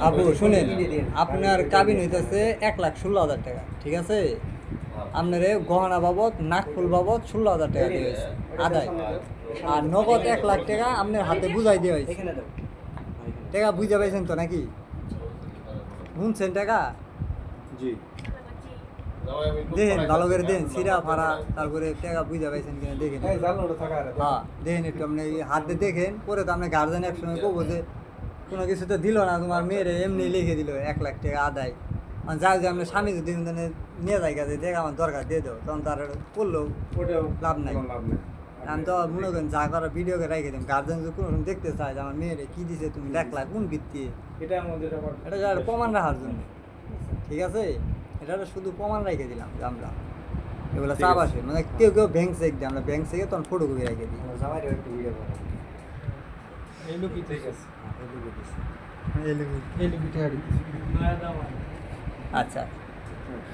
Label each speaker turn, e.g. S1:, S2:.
S1: আপু শুনেন আপনার কাবিন হইতেছে এক লাখ ষোলো হাজার টাকা ঠিক আছে? আপনার গহনা বাবদ নাকফুল বাবদ ষোলো হাজার টাকা দিয়ে হয়েছে আদায়। আর নগদ এক লাখ টাকা আপনার হাতে বুঝাই দিয়ে হয়েছে টাকা বুঝে পাইছেন তো নাকি? শুনছেন টাকা?
S2: জি।
S1: দেখেন ভালো করে দেন সিরা ফারা তারপরে টাকা বুঝে পাইছেন কিনা দেখেন হ্যাঁ দেখেন একটু আপনি হাতে দেখেন পরে তো আপনি গার্জেন একসঙ্গে কবো যে কোনো কিছু তো দিল না তোমার মেয়েরে এমনি লিখে দিল এক লাখ টাকা আদায়। আর যা যে আপনার স্বামী যদি মানে নিয়ে যায় কাজে দেখ আমার দরকার দিয়ে দাও। তখন তার করল
S2: ওটাও
S1: লাভ নাই। আমি তো মনে করেন যা করার ভিডিও করে রেখে দিম গার্জেন যদি কোনো দেখতে চায় যে আমার মেয়েরে কী দিছে তুমি দেখলা কোন ভিত্তি
S2: এটা
S1: এটা প্রমাণ রাখার জন্য। ঠিক আছে? এটা একটা শুধু প্রমাণ রেখে দিলাম যে আমরা এগুলো চাপ আসে। মানে কেউ কেউ ব্যাংক চেক দিই আমরা ব্যাংক থেকে তখন ফটো কপি রেখে দিই।
S2: এই লোকই ঠিক আছে
S1: আচ্ছা।